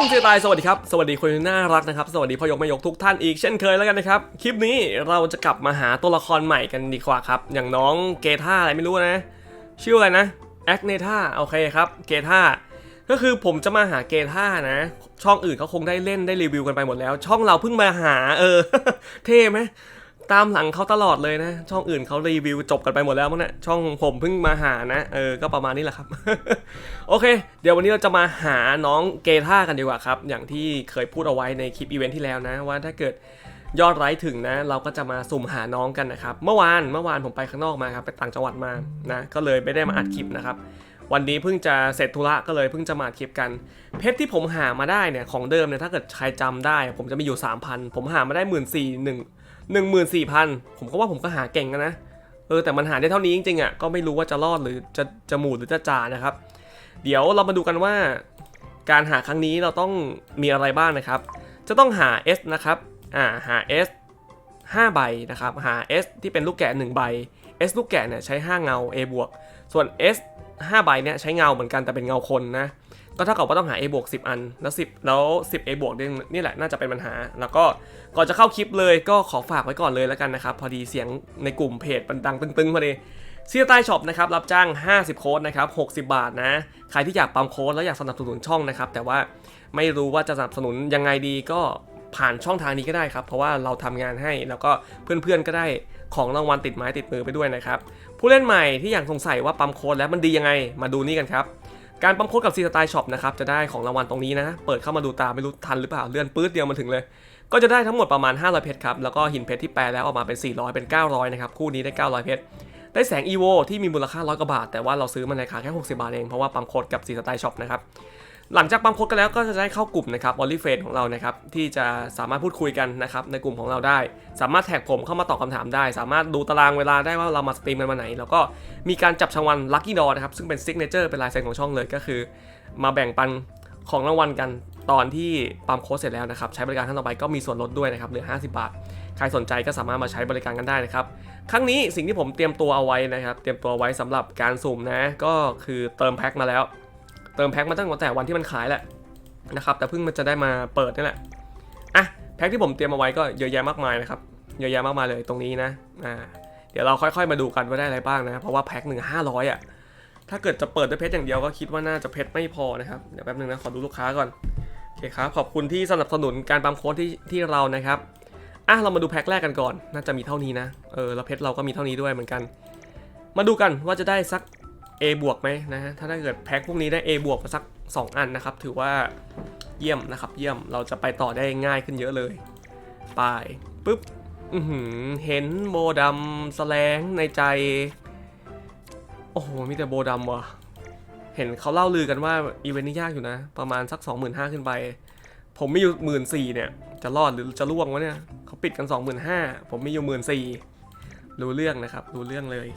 องเจตายสวัสดีครับ สวัสดีคนน่ารักนะครับ สวัสดีพ่อยกแม่ยกทุกท่านอีกเช่นเคยแล้วกันนะครับ คลิปนี้เราจะกลับมาหาตัวละครใหม่กันดีกว่าครับ อย่างน้องเกท่าอะไรไม่รู้นะ ชื่ออะไรนะแอคเนท่าโอเคครับ เกท่าก็คือผมจะมาหาเกท่านะ ช่องอื่นเขาคงได้เล่นได้รีวิวกันไปหมดแล้ว ช่องเราเพิ่งมาหาเออ เท่ไหม ตามหลังเขาตลอดเลยนะ ช่องอื่นเขารีวิวจบกันไปหมดแล้วมั้งเนะช่องผมเพิ่งมาหานะเออก็ประมาณนี้แหละครับ โอเค เดี๋ยววันนี้เราจะมาหาน้องเกท่ากันดีกว่าครับ อย่างที่เคยพูดเอาไว้ในคลิปอีเวนท์ที่แล้วนะ ว่าถ้าเกิดยอดไลค์ถึงนะ เราก็จะมาสุ่มหาน้องกันนะครับ เมื่อวานเมื่อวานผมไปข้างนอกมาครับ ไปต่างจังหวัดมานะ ก็เลยไม่ได้มาอัดคลิปนะครับ วันนี้เพิ่งจะเสร็จธุระก็เลยเพิ่งจะมาคลิปกัน เพชรที่ผมหามาได้เนี่ยของเดิมเนี่ยถ้าเกิดใครจำได้ ผมจะมีอยู่ 3,000 ผมหามาได้1 4 0 0 0 1 14,000ผมก็ว่าผมก็หาเก่งกันนะเออแต่มันหาได้เท่านี้จริงๆอะก็ไม่รู้ว่าจะรอดหรือจะจะหมูหรือจะจานะครับ เดี๋ยวเรามาดูกันว่า การหาครั้งนี้เราต้องมีอะไรบ้างนะครับ จะต้องหา S นะครับอ่าหา S 5 ใบนะครับหา S ที่เป็นลูกแกะ1ใบ S ลูกแกะเนี่ยใช้ 5 เงา A บวกส่วน S 5ใบเนี่ยใช้เงาเหมือนกันแต่เป็นเงาคนนะ ก็เท่ากับว่าต้องหา A บวก10 อัน แล้ว 10 แล้ว 10 A บวกนี่แหละน่าจะเป็นปัญหา แล้วก็ก่อนจะเข้าคลิปเลยก็ขอฝากไว้ก่อนเลยแล้วกันนะครับ พอดีเสียงในกลุ่มเพจมันดังตึงๆพอดีเซียใต้ช็อปนะครับรับจ้าง 50 โค้ดนะครับ60 บาทนะ ใครที่อยากปั๊มโค้ดแล้วอยากสนับสนุนช่องนะครับ แต่ว่าไม่รู้ว่าจะสนับสนุนยังไงดีก็ผ่านช่องทางนี้ก็ได้ครับ เพราะว่าเราทำงานให้แล้วก็เพื่อนๆก็ได้ ของรางวัลติดไม้ติดมือไปด้วยนะครับ ผู้เล่นใหม่ที่อยากสงสัยว่าปั๊มโค้ดแล้วมันดียังไง มาดูนี่กันครับ การปั๊มโค้ดกับซีสไตล์ช็อปนะครับจะได้ของรางวัลตรงนี้นะ เปิดเข้ามาดูตาไม่รู้ทันหรือเปล่าเลื่อนปื๊ดเดียวมาถึงเลย ก็จะได้ทั้งหมดประมาณ 500 เพชรครับ แล้วก็หินเพชรที่แปลแล้วออกมาเป็น 400 เป็น 900 นะครับ คู่นี้ได้ 900 เพชร ได้แสง EVO ที่มีมูลค่า100กว่าบาท แต่ว่าเราซื้อมันในราคาแค่ 60 บาทเอง เพราะว่าปั๊มโค้ดกับซีสไตล์ช็อปนะครับ หลังจากปั๊มโค้ดกันแล้วก็จะได้เข้ากลุ่มนะครับออลิเฟนของเรานะครับที่จะสามารถพูดคุยกันนะครับในกลุ่มของเราได้ สามารถแท็กผมเข้ามาตอบคำถามได้ สามารถดูตารางเวลาได้ว่าเรามาสตรีมกันวันไหน แล้วก็มีการจับรางวัลลัคกี้ดอนะครับซึ่งเป็นซิกเนเจอร์เป็นลายเซ็นของช่องเลยก็คือ มาแบ่งปันของรางวัลกันตอนที่ปั๊มโค้ดเสร็จแล้วนะครับใช้บริการท่านต่อไปก็มีส่วนลดด้วยนะครับเหลือ 50 บาท ใครสนใจก็สามารถมาใช้บริการกันได้นะครับครั้งนี้สิ่งที่ผมเตรียมตัวเอาไว้นะครับเตรียมตัวไว้สำหรับการสุ่มนะก็คือเติมแพ็คมาแล้ว เติมแพ็คมาตั้งแต่วันที่มันขายแหละนะครับ แต่เพิ่งมันจะได้มาเปิดนี่แหละ อะ แพ็คที่ผมเตรียมเอาไว้ก็เยอะแยะมากมายนะครับ เยอะแยะมากมายเลยตรงนี้นะ อ่า เดี๋ยวเราค่อยๆมาดูกันว่าได้อะไรบ้างนะ เพราะว่าแพ็คหนึ่งห้าร้อยอะ ถ้าเกิดจะเปิดด้วยเพชรอย่างเดียวก็คิดว่าน่าจะเพชรไม่พอนะครับ เดี๋ยวแป๊บนึงนะ ขอดูลูกค้าก่อน โอเคครับ ขอบคุณที่สนับสนุนการปั๊มโค้ดที่ที่เรานะครับ อะ เรามาดูแพ็คแรกกันก่อน น่าจะมีเท่านี้นะ เออ แล้วเพชรเราก็มีเท่านี้ด้วยเหมือนกัน มาดูกันว่าจะได้สัก A บวกไหมนะฮะถ้าได้เกิดแพ็คพวกนี้ได้ A บวกมาสัก 2 อันนะครับ ถือว่าเยี่ยมนะครับ เยี่ยมเราจะไปต่อได้ง่ายขึ้นเยอะเลยไปปุ๊บเห็นโบดำแสลงในใจ โอ้โห มีแต่โบดำว่ะ เห็นเขาเล่าลือกันว่า อีเวนต์นี้ยากอยู่นะ ประมาณสัก 25,000 ขึ้นไป ผมมีอยู่หมื่นสี่เนี่ย จะรอดหรือจะล่วงวะเนี่ยเขาปิดกัน 25,000 ผมมีอยู่หมื่นสี่รู้เรื่องนะครับ รู้เรื่องเลย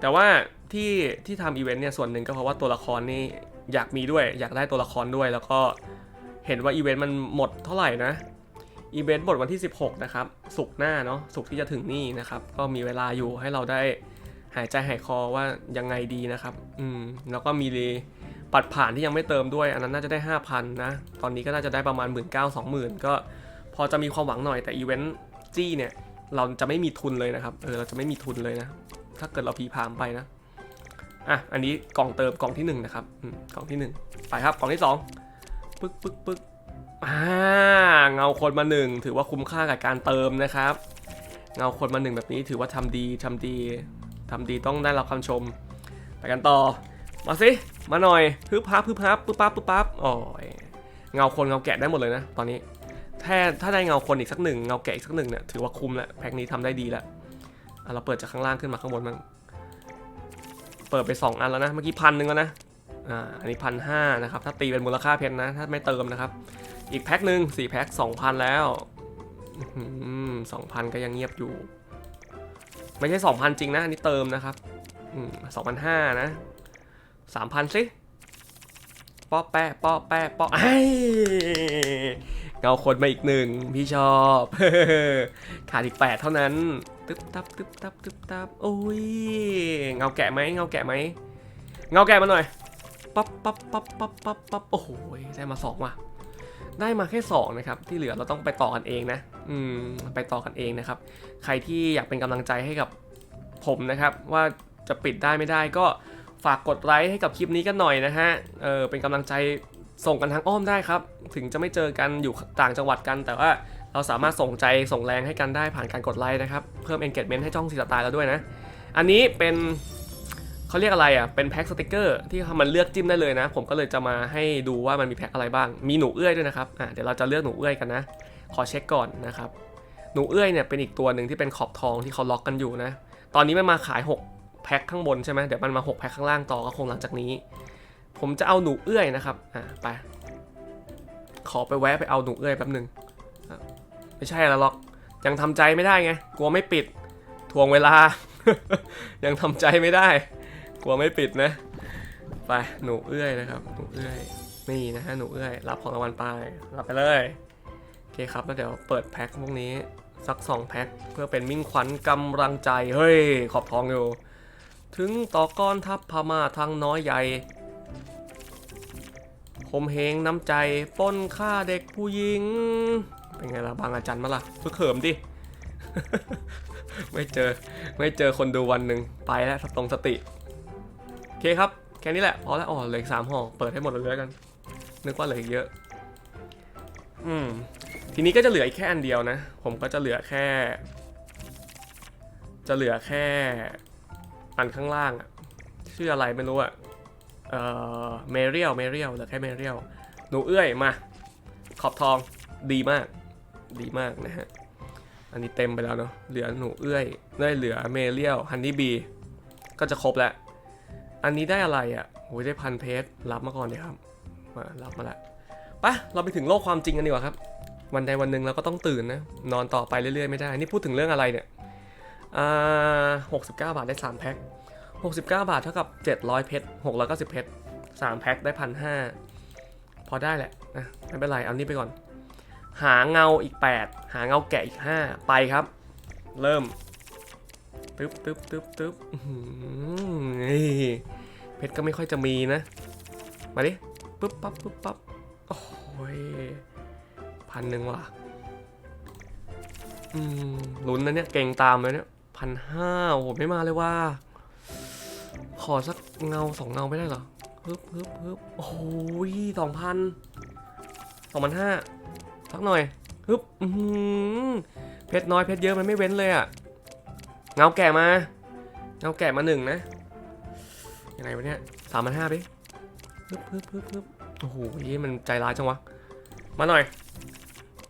แต่ว่าที่ที่ทำอีเวนต์เนี่ยส่วนหนึ่งก็เพราะว่าตัวละครนี่อยากมีด้วย อยากได้ตัวละครด้วย แล้วก็เห็นว่าอีเวนต์มันหมดเท่าไหร่นะอีเวนต์หมดวันที่ 16 นะครับ สุกหน้าเนาะสุกที่จะถึงนี่นะครับ ก็มีเวลาอยู่ให้เราได้หายใจหายคอว่ายังไงดีนะครับ อืม แล้วก็มีปัดผ่านที่ยังไม่เติมด้วย อันนั้นน่าจะได้ 5,000 นะ ตอนนี้ก็น่าจะได้ประมาณ 1 9 20,000 ก็พอจะมีความหวังหน่อยแต่อีเวนต์จี้เนี่ย เราจะไม่มีทุนเลยนะครับ เออ เราจะไม่มีทุนเลยนะ ถ้าเกิดเราพีพามไปนะอะอันนี้กล่องเติมกล่องที่หนึ่งนะครับกล่องที่หนึ่งไปครับกล่องที่สองปึ๊กปึ๊กปึ๊กอ่าเงาคนมาหนึ่งถือว่าคุ้มค่ากับการเติมนะครับ เงาคนมาหนึ่งแบบนี้ถือว่าทำดีทำดีทำดีต้องได้รับคำชม ไปกันต่อ มาสิมาหน่อยพึบพับพึบพับปึ๊บปั๊บปึ๊บปั๊บโอ้ยเงาคนเงาแกะได้หมดเลยนะ ตอนนี้ถ้าถ้าได้เงาคนอีกสักหนึ่งเงาแกะอีกสักหนึ่งเนี่ยถือว่าคุ้มแล้วแพ็คนี้ทำได้ดีแล้ว เราเปิดจากข้างล่างขึ้นมาข้างบนมั้งเปิดไป 2 อันแล้วนะ เมื่อกี้พันหนึ่งแล้วนะ อ่า อันนี้พันห้านะครับ ถ้าตีเป็นมูลค่าเพชรนะ ถ้าไม่เติมนะครับ อีกแพ็คหนึ่งสี่แพ็คสองพันแล้วสองพันก็ยังเงียบอยู่ ไม่ใช่สองพันจริงนะ อันนี้เติมนะครับสองพันห้านะสามพันสิป้อแปะป้อแปะป้อไอ เงาคนมาอีกหนึ่งพี่ชอบขาดอีกแปดเท่านั้นตึ๊บตับตึ๊บตับตึ๊บตับโอ้ยเงาแกะไหมเงาแกะไหมเงาแกะมาหน่อยปั๊บปั๊บปั๊บปั๊บปั๊บปั๊บโอ้โหได้มาสองว่ะได้มาแค่สองนะครับที่เหลือเราต้องไปต่อกันเองนะ อืมไปต่อกันเองนะครับ ใครที่อยากเป็นกำลังใจให้กับผมนะครับ ว่าจะปิดได้ไม่ได้ก็ฝากกดไลค์ให้กับคลิปนี้กันหน่อยนะฮะเออเป็นกำลังใจ ส่งกันทางอ้อมได้ครับ ถึงจะไม่เจอกันอยู่ต่างจังหวัดกัน แต่ว่าเราสามารถส่งใจส่งแรงให้กันได้ผ่านการกดไลค์นะครับ เพิ่ม engagement ให้จ้องสีสไตล์เราด้วยนะ อันนี้เป็นเขาเรียกอะไรอะ เป็นแพ็คสติกเกอร์ที่มันเลือกจิ้มได้เลยนะ ผมก็เลยจะมาให้ดูว่ามันมีแพ็คอะไรบ้าง มีหนูเอื้อยด้วยนะครับอะเดี๋ยวเราจะเลือกหนูเอื้อยกันนะ ขอเช็คก่อนนะครับ หนูเอื้อยเนี่ยเป็นอีกตัวหนึ่งที่เป็นขอบทองที่เขาล็อกกันอยู่นะ ตอนนี้มันมาขาย 6 แพ็คข้างบนใช่ไหมเดี๋ยวมันมา 6 แพ็คข้างล่างต่อก็คงหลังจากนี้ ผมจะเอาหนูเอื้อยนะครับ อะไป ขอไปแวะไปเอาหนูเอื้อยแป๊บหนึ่งไม่ใช่แล้วหรอก ยังทำใจไม่ได้ไง กลัวไม่ปิด ทวงเวลา ยังทำใจไม่ได้ กลัวไม่ปิดนะ ไป หนูเอื้อยนะครับ หนูเอื้อย นี่นะฮะ หนูเอื้อย รับของรางวัลไป รับไปเลย โอเคครับ แล้วเดี๋ยวเปิดแพ็คพวกนี้สัก2แพ็คเพื่อเป็นมิ่งขวัญกำลังใจ เฮ้ย ขอบทองอยู่ ถึงต่อก้อนทัพพม่าทางน้อยใหญ่ คมเหงน้ำใจป้นฆ่าเด็กผู้หญิง เป็นไงล่ะบางอาจารย์มาล่ะเพื่อเขิมดิ ไม่เจอไม่เจอคนดูวันหนึ่งไปแล้วสตรงสติ โอเคครับ แค่นี้แหละพอแล้วอ๋อเหลืออีกสามห่อเปิดให้หมดเลยแล้วกัน นึกว่าเหลืออีกเยอะ อืมทีนี้ก็จะเหลืออีกแค่อันเดียวนะ ผมก็จะเหลือแค่ จะเหลือแค่อันข้างล่างอะชื่ออะไรไม่รู้อะ เอ่อเมเรียลเมเรียลเหลือแค่เมเรียลหนูเอื้อยมา ขอบทองดีมาก ดีมากนะฮะ อันนี้เต็มไปแล้วเนาะเหลือหนูเอื้อยได้เหลือเมเรียลฮันนี่บีก็จะครบแล้วอันนี้ได้อะไรอะ่ะโอ้ยได้พันเพชรรับมาก่อนเดี๋ยครับมารับมาละไปะเราไปถึงโลกความจริงกันดีกว่าครับ วันใดวันหนึ่งเราก็ต้องตื่นนะ นอนต่อไปเรื่อยๆไม่ได้ นี่พูดถึงเรื่องอะไรเนี่ย อ่าหกสิบเก้าบาทได้สามแพ็ค หกสิบเก้าบาทเท่ากับเจ็ดร้อยเพชรหกร้อยเก้าสิบเพชรสามแพ็คได้พันห้าพอได้แหละนะไม่เป็นไร เอานี่ไปก่อน หาเงาอีก 8 หาเงาแกะอีก 5 ไปครับ เริ่มตึ๊บตึ๊บตึ๊บตึ๊บเพชรก็ไม่ค่อยจะมีนะ มาดิปึ๊บปั๊บปึ๊บปั๊บโอ้ยพันหนึ่งว่ะอืมลุ้นนะเนี่ย เก่งตามเลยเนี่ยพันห้าโอ้โหไม่มาเลยว่า ขอสักเงาสองเงาไม่ได้เหรอฮึบฮึบฮึบโอ้โหสองพันสองพันห้าสักหน่อยฮึบอือหือเพชรน้อยเพชรเยอะมันไม่เว้นเลยอะเงาแก่มา เงาแก่มาหนึ่งนะยังไงวะเนี่ยสามพันห้าไปฮึบฮึบฮึบฮึบโอ้โหมันใจร้ายจังวะ มาหน่อย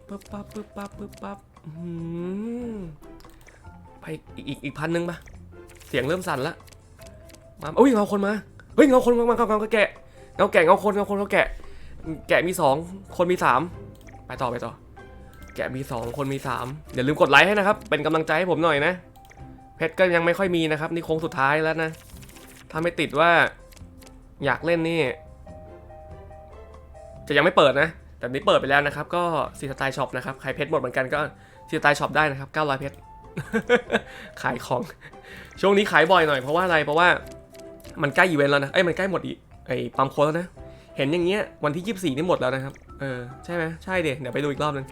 ปึ๊บปั๊บปึ๊บปั๊บปึ๊บปั๊บอื้อหือไปอีกอีกอีกพันหนึ่งปะเสียงเริ่มสั่นละ มาโอ้ยเงาคนมาเฮ้ยเงาคนมาเงาเงาเงาแกะเงาแกะเงาคนเงาคนเงาแกะ แกะมีสองคนมีสามไปต่อไปต่อ แกะมีสองคนมีสามอย่าลืมกดไลค์ให้นะครับ เป็นกำลังใจให้ผมหน่อยนะ เพชรก็ยังไม่ค่อยมีนะครับ นี่โค้งสุดท้ายแล้วนะถ้าไม่ติดว่า อยากเล่นนี่ จะยังไม่เปิดนะ แต่นี้เปิดไปแล้วนะครับ ก็ซีสไตล์ช็อปนะครับใครเพชรหมดเหมือนกันก็ซีสไตล์ช็อปได้นะครับ900เพชรขายของ ช่วงนี้ขายบ่อยหน่อยเพราะว่าอะไรเพราะว่า มันใกล้อีเวนต์แล้วนะ เอ้ยมันใกล้หมดอีไอ้ปั๊มโค้ดแล้วนะ เห็นอย่างเงี้ยวันที่ 24 นี่หมดแล้วนะครับ เออใช่ไหมใช่เดี๋ยวเดี๋ยวไปดูอีกรอบนึง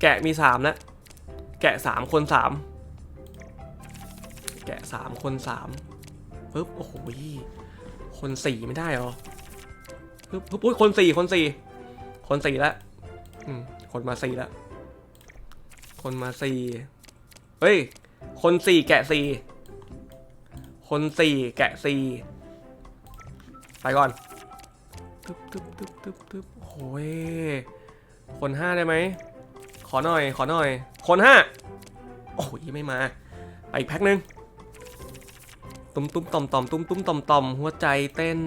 แกะมี3แล้วแกะ 3 คน 3 แกะ 3 คน3ปึ๊บ โอ้โหคน 4 ไม่ได้เหรอปึ๊บปึ๊บคน 4 คน 4 คน 4 แล้วอืมคนมา 4 แล้ว คนมา 4 เฮ้ย คน 4 แกะ 4 คน4แกะ4ไปก่อนตึ๊บตึ๊บตึ๊บตึ๊บตึ๊บโอ้ยคนห้าได้ไหม ขอหน่อย ขอหน่อย คนห้าโอ้ยไม่มา ไปอีกแพ็คหนึ่งตุ้มตุ้มต่อมต่อมตุ้มตุ้มต่อมต่อมหัวใจเต้น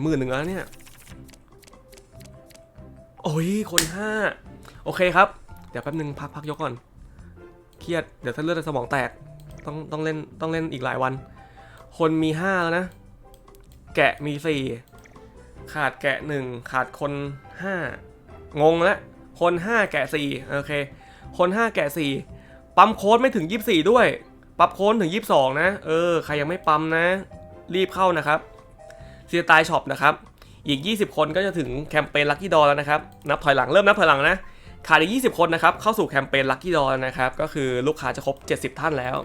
หมื่นหนึ่งแล้วเนี่ย โอ้ย คนห้าโอเคครับ เดี๋ยวแป๊บนึงพักพักยกก่อน เครียด เดี๋ยวถ้าเลือดในสมองแตก ต้องต้องเล่นต้องเล่นอีกหลายวัน คนมีห้าแล้วนะ แกะมีสี่ขาดแกะหนึ่งขาดคนห้างงแล้วคนห้าแกะสี่โอเค คนห้าแกะสี่ปั๊มโค้ดไม่ถึงยี่สี่ด้วย ปั๊มโค้ดถึงยี่สองนะ เออ ใครยังไม่ปั๊มนะ รีบเข้านะครับซีตายช็อปนะครับอีก 20 คนก็จะถึงแคมเปญลั c กี้ดอแล้วนะครับ นับถอยหลังเริ่มนับถอยหลังนะ ขาดอีก 20 คนนะครับ เข้าสู่แคมเปญลั c กี้ดอแล้วนะครับ ก็คือลูกค้าจะครบ 70 ท่านแล้ว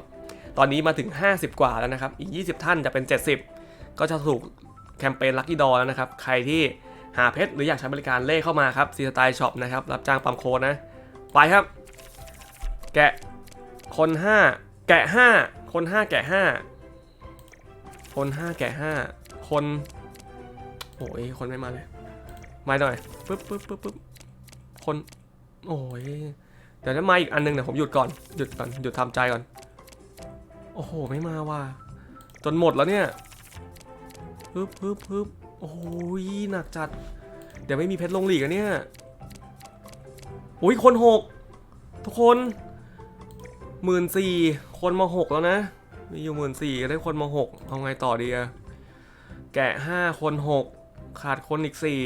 ตอนนี้มาถึง 50 กว่าแล้วนะครับ อีก 20 ท่านจะเป็น 70 ก็จะถูกแคมเปญลั c กี้ดอแล้วนะครับ ใครที่หาเพชรหรืออยากใช้บริการเล่เข้ามาครับซีสไตล์ช็อปนะครับ รับจ้างปั๊มโค้ดนะ ไปครับ แกะคน 5 แกะ 5 คน 5 แกะ 5 คน 5 แกะ 5 คนโอ้ยคนไม่มาเลยมาหน่อยปึ๊บปึ๊บปึ๊บปึ๊บคน โอ้ยเดี๋ยวถ้ามาอีกอันนึงเดี๋ยวผมหยุดก่อน หยุดก่อน หยุดทำใจก่อน โอ้โห ไม่มาว่ะ จนหมดแล้วเนี่ยปึ๊บปึ๊บปึ๊บโอ้ยหนักจัด เดี๋ยวไม่มีเพชรลงหลีกอะเนี่ยโอ้ยคนหกทุกคนหมื่นสี่คนมาหกแล้วนะ มีอยู่หมื่นสี่ได้คนมาหกเอาไงต่อดีอะแกะห้าคนหกขาดคนอีกสี่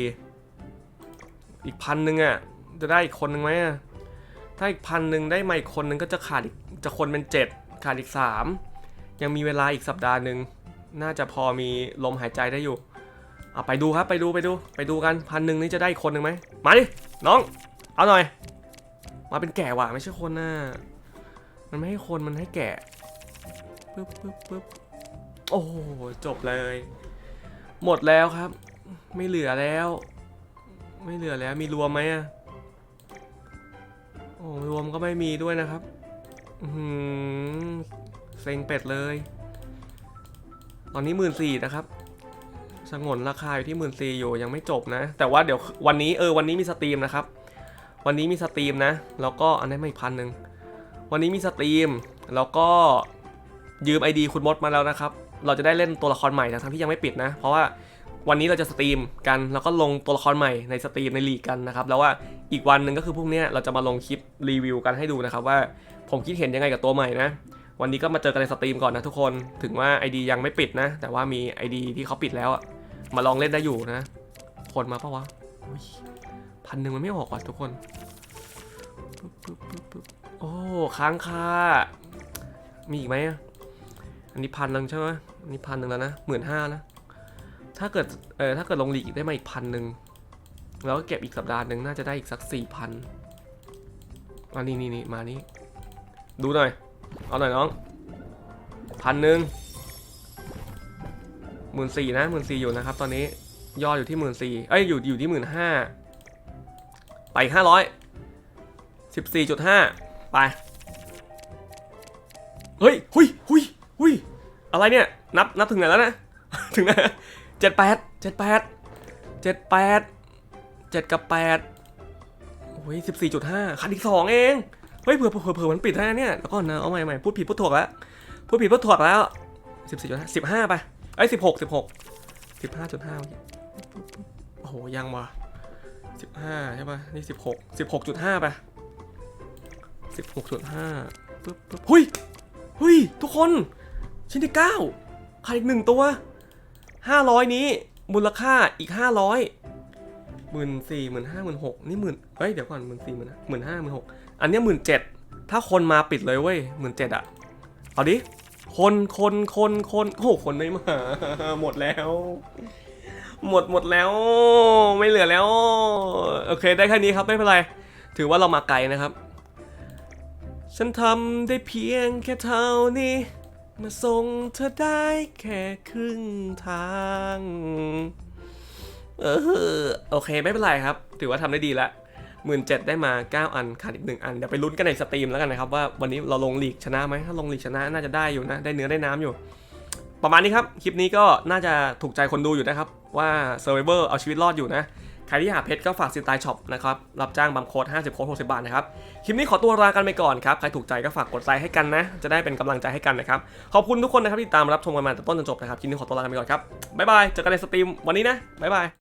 อีกพันหนึ่งอะจะได้อีกคนหนึ่งไหมอะถ้าอีกพันหนึ่งได้มาอีกคนหนึ่งก็จะขาดอีกจะคนเป็นเจ็ด ขาดอีกสามยังมีเวลาอีกสัปดาห์หนึ่งน่าจะพอมีลมหายใจได้อยู่เอาไปดูครับไปดูไปดูไปดูกันพันหนึ่งนี่จะได้คนหนึ่งไหมมาดิน้อง เอาหน่อย มาเป็นแก่ว่ะไม่ใช่คนน่ะมันไม่ให้คนมันให้แกะปึ๊บปึ๊บปึ๊บโอ้โหจบเลย หมดแล้วครับ ไม่เหลือแล้ว ไม่เหลือแล้วมีรวมไหมอะโอ้รวมก็ไม่มีด้วยนะครับ เซ็งเป็ดเลย ตอนนี้หมื่นสี่นะครับ สงวนราคาอยู่ที่หมื่นสี่อยู่ยังไม่จบนะ แต่ว่าเดี๋ยววันนี้เออวันนี้มีสตรีมนะครับ วันนี้มีสตรีมนะ แล้วก็อันนี้ไม่พันหนึ่ง วันนี้มีสตรีม แล้วก็ยืม ID คุณมดมาแล้วนะครับ เราจะได้เล่นตัวละครใหม่ทั้งที่ยังไม่ปิดนะ เพราะว่าวันนี้เราจะสตรีมกัน แล้วก็ลงตัวละครใหม่ในสตรีมในลีกกันนะครับ แล้วว่าอีกวันหนึ่งก็คือพรุ่งนี้เราจะมาลงคลิปรีวิวกันให้ดูนะครับว่า ผมคิดเห็นยังไงกับตัวใหม่นะ วันนี้ก็มาเจอกันในสตรีมก่อนนะทุกคน ถึงว่า ID ยังไม่ปิดนะ แต่ว่ามี ID ที่เขาปิดแล้วอะมาลองเล่นได้อยู่นะ คนมาปะวะพันหนึ่งมันไม่ออกว่ะทุกคน โอ้ค้างคามีอีกไหมอันนี้พันหนึ่งใช่ไหมอันนี้พันหนึ่งแล้วนะหมื่นห้านะ ถ้าเกิด เออถ้าเกิดลงหลีกได้มาอีกพันหนึ่งแล้วก็เก็บอีกสัปดาห์หนึ่งน่าจะได้อีกสักสี่พันอันนี้นี่นี่มานี่ ดูหน่อย เอาหน่อยน้องพันหนึ่งหมื่นสี่นะหมื่นสี่อยู่นะครับ ตอนนี้ยอดอยู่ที่หมื่นสี่เอ้ยอยู่อยู่ที่หมื่นห้าไปห้าร้อยสิบสี่จุดห้าไป เฮ้ยหุยหุยหุยอะไรเนี่ย นับนับถึงไหนแล้วนะ ถึงไหนเจ็ดแปดเจ็ดแปดเจ็ดแปดเจ็ดกับแปดโอ้ยสิบสี่จุดห้าขาดอีกสองเอง เฮ้ยเผื่อเผื่อเผื่อมันปิดได้นะเนี่ยแล้วก่อนะเอาใหม่ใหม่พูดผิดพูดถูกแล้วพูดผิดพูดถูกแล้วสิบสี่จุดห้าสิบห้าไปเอ้สิบหกสิบหกสิบห้าจุดห้าโอ้โหยังวะสิบห้าใช่ป่ะนี่สิบหกสิบหกจุดห้าไปสิบหกจุดห้าปึ๊บปึ๊บหุยหุยทุกคนชิ้นที่เก้าขาดอีกหนึ่งตัวห้าร้อยนี้มูลค่าอีกห้าร้อยหมื่นสี่หมื่นห้าหมื่นหกนี่หมื่นเฮ้ยเดี๋ยวก่อนหมื่นสี่หมื่นหมื่นห้าหมื่นหก อันนี้หมื่นเจ็ดถ้าคนมาปิดเลยเว้ยหมื่นเจ็ดอะเอาดิ คนคนคนคนโอ้โหคนไม่มา หมดแล้ว หมดหมดแล้ว ไม่เหลือแล้ว โอเคได้แค่นี้ครับไม่เป็นไร ถือว่าเรามาไกลนะครับ ฉันทำได้เพียงแค่เท่านี้ มาส่งเธอได้แค่ครึ่งทาง เออโอเคไม่เป็นไรครับ ถือว่าทำได้ดีแล้ว หมื่นเจ็ดได้มา 9 อันขาดอีกหนึ่งอัน เดี๋ยวไปลุ้นกันในสตรีมแล้วกันนะครับ ว่าวันนี้เราลงลีกชนะไหมถ้าลงลีกชนะน่าจะได้อยู่นะ ได้เนื้อได้น้ำอยู่ ประมาณนี้ครับ คลิปนี้ก็น่าจะถูกใจคนดูอยู่นะครับ ว่า Survivor เอาชีวิตรอดอยู่นะ ใครที่หาเพชรก็ฝากซินไตช็อปนะครับ รับจ้างบัมโค้ด50 โค้ด60 บาทนะครับ คลิปนี้ขอตัวลากันไปก่อนครับ ใครถูกใจก็ฝากกดไลค์ให้กันนะ จะได้เป็นกำลังใจให้กันนะครับ ขอบคุณทุกคนนะครับที่ตามรับชมกันมาตั้งแต่ต้นจนจบนะครับ คลิปนี้ขอตัวลากันไปก่อนครับบ๊ายบายเจอกันในสตรีมวันนี้นะบ๊ายบาย